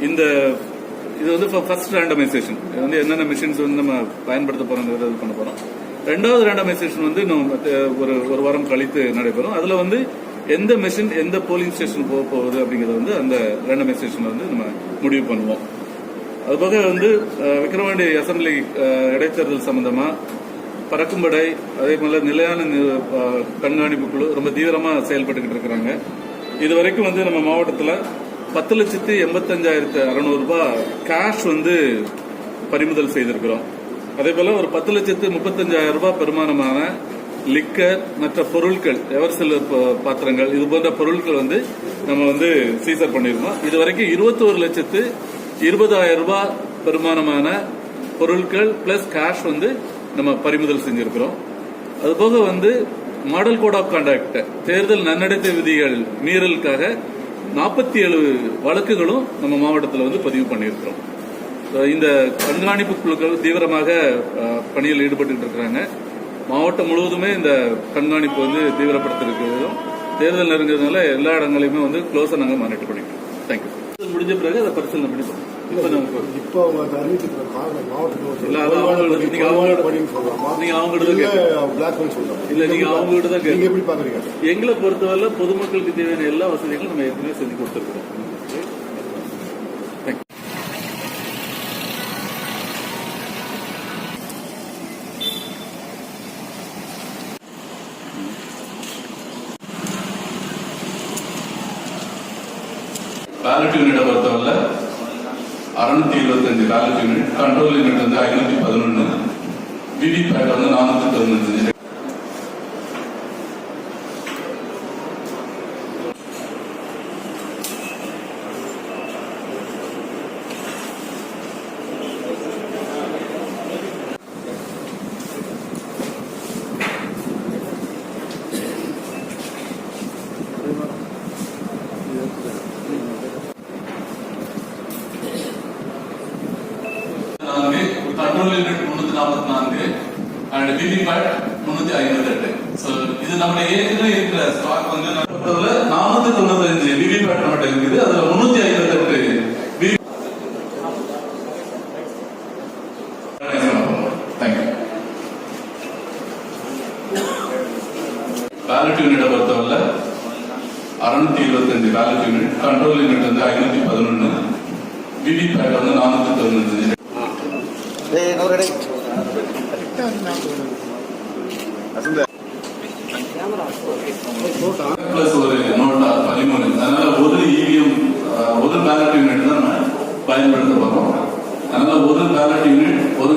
இந்த இது வந்து ஃபர்ஸ்ட் ரேண்டமைசேஷன் இது வந்து என்னென்ன மிஷின்ஸ் வந்து நம்ம பயன்படுத்த போறோங்கிறத இது பண்ண போறோம். ரெண்டாவது ரேண்டமைசேஷன் வந்து இன்னும் ஒரு ஒரு வாரம் கழித்து நடைபெறும். அதுல வந்து எந்த மிஷின் எந்த போலிங் ஸ்டேஷன் போக போகுது அப்படிங்கறத வந்து அந்த ரேண்டமைசேஷன் வந்து நம்ம முடிவு பண்ணுவோம். அதுபோக வந்து அஹ், விக்கிரவாண்டி அசம்பிளி இடைத்தேர்தல் சம்பந்தமா பறக்கும்படை அதே போல நிலையான கண்காணிப்பு குழு ரொம்ப தீவிரமா செயல்பட்டுக்கிட்டு இருக்கிறாங்க. இது வரைக்கும் வந்து நம்ம மாவட்டத்தில் பத்து லட்சத்தி எண்பத்தஞ்சாயிரத்து அறநூறுபா ரூபாய் கேஷ் வந்து பறிமுதல் செய்திருக்கிறோம். அதே போல ஒரு பத்து லட்சத்து முப்பத்தஞ்சாயிரம் ரூபாய் பெருமானமான லிக்கர் மற்ற பொருட்கள் எவர் சிலர் பாத்திரங்கள் இது போன்ற பொருட்கள் வந்து நம்ம வந்து சீசர் பண்ணியிருக்கோம் இது வரைக்கும் இருபத்தோரு லட்சத்து இருபதாயிரம் ரூபாய் பெருமானமான பொருட்கள் பிளஸ் கேஷ் வந்து நம்ம பறிமுதல் செஞ்சிருக்கிறோம். அதுபோக வந்து மாடல் கோட் ஆஃப் கான்டாக்ட் தேர்தல் நன்னடத்தை விதிகள் மீறலுக்காக நாற்பத்தி ஏழு வழக்குகளும் நம்ம மாவட்டத்தில் வந்து பதிவு பண்ணியிருக்கிறோம். இந்த கண்காணிப்பு குழுக்கள் தீவிரமாக பணியில் ஈடுபட்டு இருக்கிறாங்க. மாவட்டம் முழுவதுமே இந்த கண்காணிப்பு வந்து தீவிரப்படுத்திருக்கிறதும் தேர்தல் நெருங்கிறதுனால எல்லா இடங்களையுமே வந்து க்ளோஸாக நாங்கள் மானிட்டர் பண்ணிக்கிறோம். தேங்க்யூ முடிஞ்ச பிறகு அதை பரிசீலனை பண்ணி இப்ப அறிவிக்கிற காரணம் மாவட்டத்தில் அவங்களுக்கு- நீங்க அவங்ககிட்ட தான் இல்ல பிளாக் பண்ணி சொல்றாங்க இல்ல, நீங்க எப்படி பாக்குறீங்க? எங்களை பொறுத்தவரை பொதுமக்களுக்கு தேவையான எல்லா வசதிகளும் நம்ம ஏற்கனவே செஞ்சு கொடுத்துருக்கோம். பேலட் யூனிட்டை பொறுத்தவரை அறுநூத்தி இருபத்தஞ்சு பேலட் யூனிட் கண்ட்ரோல் யூனிட் வந்து ஐநூத்தி பதினொன்னு. விவிபேட் வந்து நானூத்தி பதினஞ்சு நான்கு கண்ட்ரோல் யூனிட் முன்னூத்தி நாற்பத்தி நான்கு அண்ட் விவிபேட் முன்னூத்தி ஐம்பத்தி எட்டு. ஸோ இது நம்ம ஏற்கனவே இருக்கிற ஸ்டாக் வந்து நானூத்தி தொண்ணூத்தஞ்சு விவிபேட் நம்மகிட்ட இருக்குது. அதுல முன்னூத்தி ஐம்பத்தி எட்டு பேலட் யூனிட்டை பொறுத்தவரை அறுநூத்தி இருபத்தஞ்சு பேலட் யூனிட் கண்ட்ரோல் யூனிட் வந்து ஐநூத்தி பதினொன்னு விவிபேட் வந்து நானூத்தி தொண்ணூத்தஞ்சு. பிளஸ் ஒரு அதனால இவிஎம் ஒரு பேலட் யூனிட் தான் நம்ம பயன்படுத்த போறோம். அதனால ஒரு பேலட் யூனிட் ஒரு